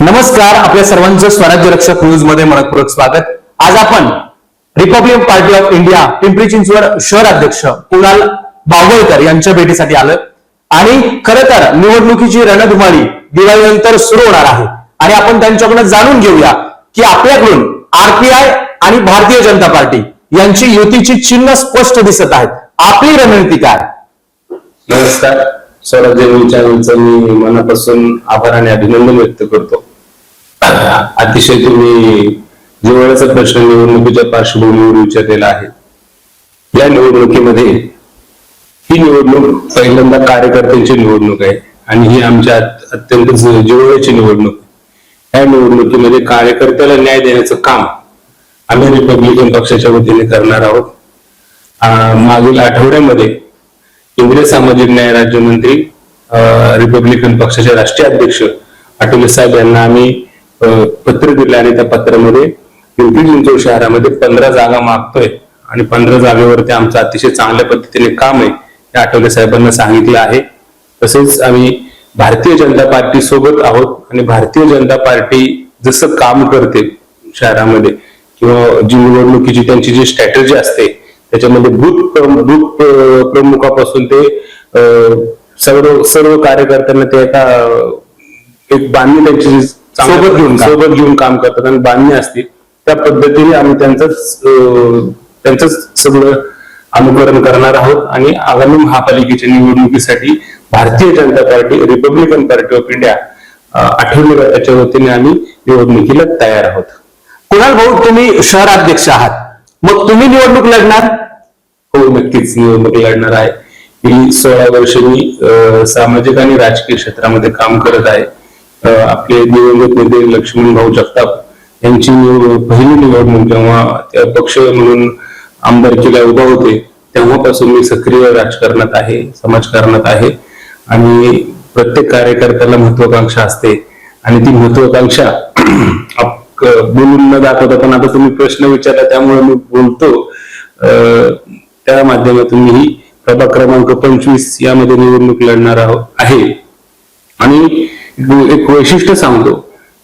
नमस्कार आपल्या सर्वांचं स्वराज्य रक्षक न्यूजमध्ये मनपूर्वक स्वागत. आज आपण Republic party of India Pimpri Chinchwad शहर अध्यक्ष कुणाल बावळकर यांच्या भेटीसाठी आलं आणि खर तर निवडणुकीची रणधुमाळी दिवाळीनंतर सुरू होणार आहे. आणि आपण त्यांच्याकडून जाणून घेऊया की आपल्याकडून आरपीआय आणि भारतीय जनता पार्टी यांची युतीची चिन्ह स्पष्ट दिसत आहेत. आपली रणनीती काय? नमस्कार. स्वराज्य न्यूज चॅनलचं मी मनापासून आभार आणि अभिनंदन व्यक्त करतो. अतिशय तुम्ही जवळचा प्रश्न निवडणुकीच्या पार्श्वभूमीवर विचारलेला आहे. या निवडणुकीमध्ये ही निवडणूक पहिल्यांदा कार्यकर्त्यांची निवडणूक आहे आणि ही आमच्या अत्यंत जवळची निवडणूक या निवडणुकीमध्ये कार्यकर्त्याला न्याय देण्याचं काम आम्ही रिपब्लिकन पक्षाच्या वतीने करणार आहोत. मागील आठवड्यामध्ये केंद्रीय सामाजिक न्याय राज्यमंत्री रिपब्लिकन पक्षाचे राष्ट्रीय अध्यक्ष अटोले साहेब यांना आम्ही पत्र दिले आणि त्या पत्रामध्ये पिंपरी चिंचवड शहरामध्ये पंधरा जागा मागतोय. आणि पंधरा जागेवरती आमचं अतिशय चांगल्या पद्धतीने काम आहे हे आठवले साहेबांना सांगितलं आहे. तसेच आम्ही भारतीय जनता पार्टी सोबत आहोत आणि भारतीय जनता पार्टी जसं काम करते शहरामध्ये किंवा जी निवडणुकीची त्यांची जी स्ट्रॅटजी असते त्याच्यामध्ये बूथ बूथ प्रमुखापासून ते सर्व सर्व कार्यकर्त्यांना ते एका एक बांधणी त्यांची सोबत घेऊन काम. सोबत घेऊन काम करतात आणि बांधणी असते. त्या पद्धतीने आम्ही त्यांचंच अं, त्यांचंच सगळं अनुकरण करणार आहोत. आणि आगामी महापालिकेच्या निवडणुकीसाठी Bharatiya Janata party Republican party of India Athawale गटाच्या वतीने आम्ही निवडणुकीला तयार आहोत. कुणाल भाऊ तुम्ही शहर अध्यक्ष आहात. मग तुम्ही निवडणूक लढणार? हो नक्कीच निवडणूक लढणार आहे. गेली सोळा वर्ष मी सामाजिक आणि राजकीय क्षेत्रामध्ये काम करत आहे. आपले दिवंगत नेते लक्ष्मण भाऊ जगताप यांची पहिली निवडणूक जेव्हा त्या पक्ष म्हणून आमदारकीला उभा होते तेव्हापासून मी सक्रिय राजकारणात आहे समाजकारणात आहे. आणि प्रत्येक कार्यकर्त्याला महत्वाकांक्षा असते. आणि ती महत्वाकांक्षा आप- बोलून न दाखवता पण आता तुम्ही प्रश्न विचारला त्यामुळे मी बोलतो. अं, त्या माध्यमातून मी प्रभाग क्रमांक पंचवीस यामध्ये निवडणूक लढणार आहे. आणि एक वैशिष्ट्य सांगतो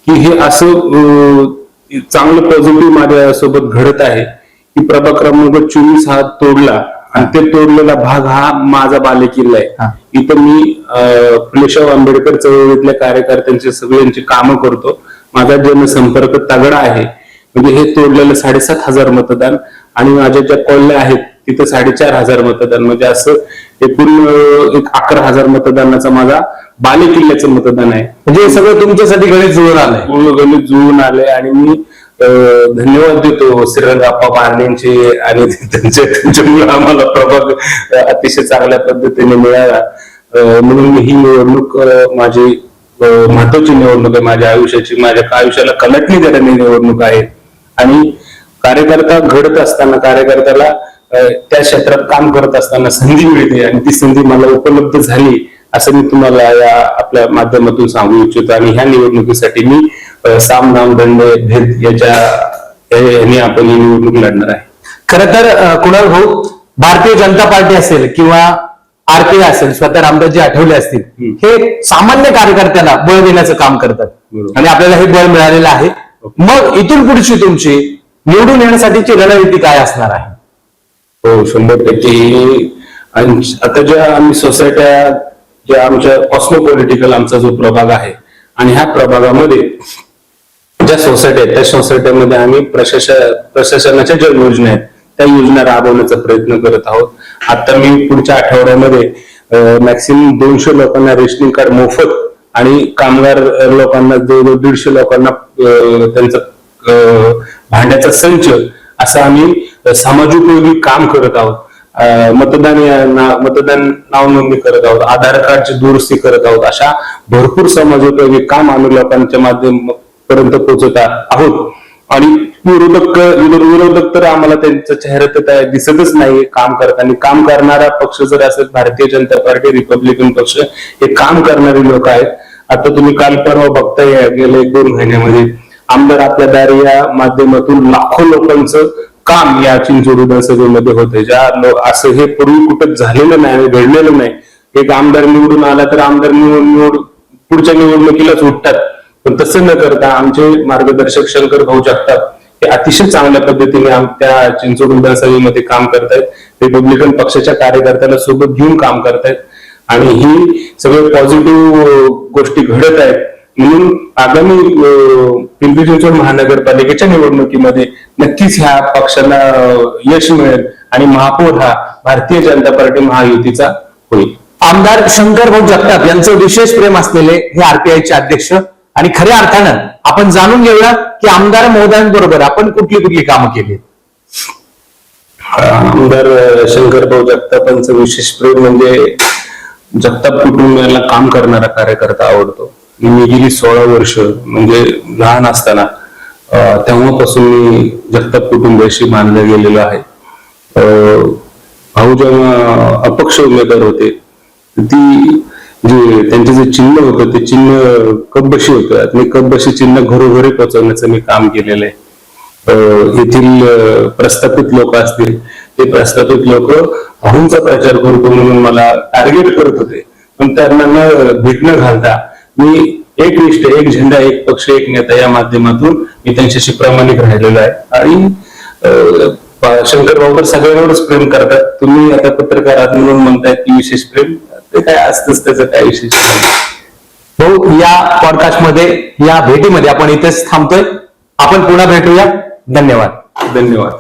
की हे असं चांगलं पॉझिटिव्ह माझ्या सोबत घडत आहे की प्रभाग क्रमांक चोवीस हा तोडला आणि ते तोडलेला भाग हा माझा बालेकिल्ला. आहे. इथं मी अं, फुलेशाह आंबेडकर चळवळीतल्या कार्यकर्त्यांची सगळ्यांची कामं करतो. माझा जनसंपर्क तगडा आहे म्हणजे हे तोडलेलं साडेसात हजार मतदान आणि माझ्या ज्या कॉलल्या आहेत तिथं साडेचार हजार मतदान. म्हणजे असं एकूण एक अकरा हजार मतदानाचा माझा बाले किल्ल्याचं मतदान आहे. म्हणजे हे सगळं तुमच्यासाठी गणित जुळून आलंय. पूर्ण गणित जुळून आले आणि मी अं, धन्यवाद देतो श्रीरंगाप्पा बारणेंचे आणि त्यांच्या त्यांच्यामुळे आम्हाला प्रभाग अं, अतिशय चांगल्या पद्धतीने मिळाला. अं, म्हणून मी ही निवडणूक अं, माझी अं, महत्वाची निवडणूक आहे. माझ्या आयुष्याची माझ्या आयुष्याला कलटणी देणारी निवडणूक आहे. आणि कार्यकर्ता घडत असताना कार्यकर्त्याला त्या क्षेत्रात काम करत असताना संधी मिळते आणि ती संधी मला उपलब्ध झाली असं मी तुम्हाला या आपल्या माध्यमातून सांगू इच्छितो. आणि ह्या निवडणुकीसाठी मी साम नाम दंड भेद याच्या यांनी आपण ही निवडणूक लढणार आहे. खर तर कुणाल भाऊ भारतीय जनता पार्टी असेल किंवा आरपीआय असेल स्वतः रामदासजी आठवले असतील. हे सामान्य कार्यकर्त्याला बळ देण्याचं काम करतात. आणि आपल्याला हे बळ मिळालेलं आहे. मग इथून पुढची तुमची निवडून येण्यासाठीची रणनीती काय असणार आहे? हो शंभर टक्के. आणि आता ज्या आम्ही सोसायट्या ज्या आमच्या कॉस्मोपॉलिटिकल आमचा जो प्रभाग आहे आणि ह्या प्रभागामध्ये ज्या सोसायट्या आहेत त्या सोसायट्यामध्ये आम्ही प्रशासन प्रशासनाच्या ज्या योजना आहेत त्या योजना राबवण्याचा प्रयत्न करत आहोत. आता मी पुढच्या आठवड्यामध्ये मॅक्सिमम दोनशे लोकांना रेशनिंग कार्ड मोफत आणि कामगार लोकांना जवळजवळ दीडशे लोकांना त्यांचा त्यांचं भांड्याचा संच असं आम्ही समाजोपयोगी काम करत आहोत. मतदान या- मतदान नाव नोंदणी करत आहोत आधार कार्डची दुरुस्ती करत आहोत अशा भरपूर समाजोपयोगी काम आम्ही लोकांच्या माध्यम पर्यंत पोहोचत आहोत. आणि विरोधक विरोधक तर आम्हाला त्यांचा चेहरा तर दिसतच नाही काम करताना. काम करणारा पक्ष जर असेल भारतीय जनता पार्टी रिपब्लिकन पक्ष हे काम करणारे लोक आहेत. आता तुम्ही काल परवा बघताय या एक दोन महिन्यामध्ये आमदार आपल्या दारी या माध्यमातून लाखो लोकांचं काम या चिंचोड विधानसभेमध्ये होते ज्या असं हे पूर्वी कुठं झालेलं नाही घडलेलं नाही. एक आमदार निवडून आला तर आमदार निवड निवड पुढच्या निवडणुकीलाच उठतात. पण तसं न करता आमचे मार्गदर्शक शंकर भाऊ जगतात हे अतिशय चांगल्या पद्धतीने आम- त्या चिंचवड विधानसभेमध्ये काम करतायत. रिपब्लिकन पक्षाच्या कार्यकर्त्याला सोबत घेऊन काम करतायत. आणि ही सगळे पॉझिटिव्ह गोष्टी घडत आहेत. म्हणून आगामी पिंपरी चिंचवड महानगरपालिकेच्या निवडणुकीमध्ये नक्कीच ह्या पक्षाला यश मिळेल आणि महापौर हा भारतीय जनता पार्टी महायुतीचा होईल. आमदार शंकर भाऊ जगताप यांचं विशेष प्रेम असलेले हे आरपीआयचे अध्यक्ष आणि खऱ्या अर्थानं आपण जाणून घेऊया की आमदार महोदयांबरोबर आपण कुठली कुठली कामं केली? आमदार शंकर शंकरभाऊ जगतापांचं विशेष प्रेम म्हणजे जगताप कुटुंबियांना काम करणारा कार्यकर्ता आवडतो. मी गेली सोळा वर्ष म्हणजे लहान असताना तेव्हापासून मी जगताप कुटुंबाशी मानलं गेलेलो आहे. अं, भाऊ जेव्हा अपक्ष उमेदवार होते ती जे त्यांचे जे चिन्ह होतं ते चिन्ह कपबशी होतं. मी कपबशी चिन्ह घरोघरी पोहोचवण्याचं मी काम केलेलं आहे. अं, येथील प्रस्थापित लोक असतील ते प्रस्थापित लोक अहूंचा प्रचार करतो म्हणून मला टार्गेट करत होते. पण त्यांना न भेट न घालता मी एक निष्ठ एक झेंडा एक पक्ष एक नेता या माध्यमातून मी त्यांच्याशी प्रामाणिक राहिलेलो आहे. आणि शंकर भाऊ सगळ्यांवरच प्रेम करतात. तुम्ही आता पत्रकार आहात म्हणून म्हणताय की विशेष प्रेम. ते काय असतंच त्याचं काय विशेष हो भाऊ या पॉडकास्टमध्ये या भेटीमध्ये आपण इथेच थांबतोय. आपण पुन्हा भेटूया. धन्यवाद. धन्यवाद.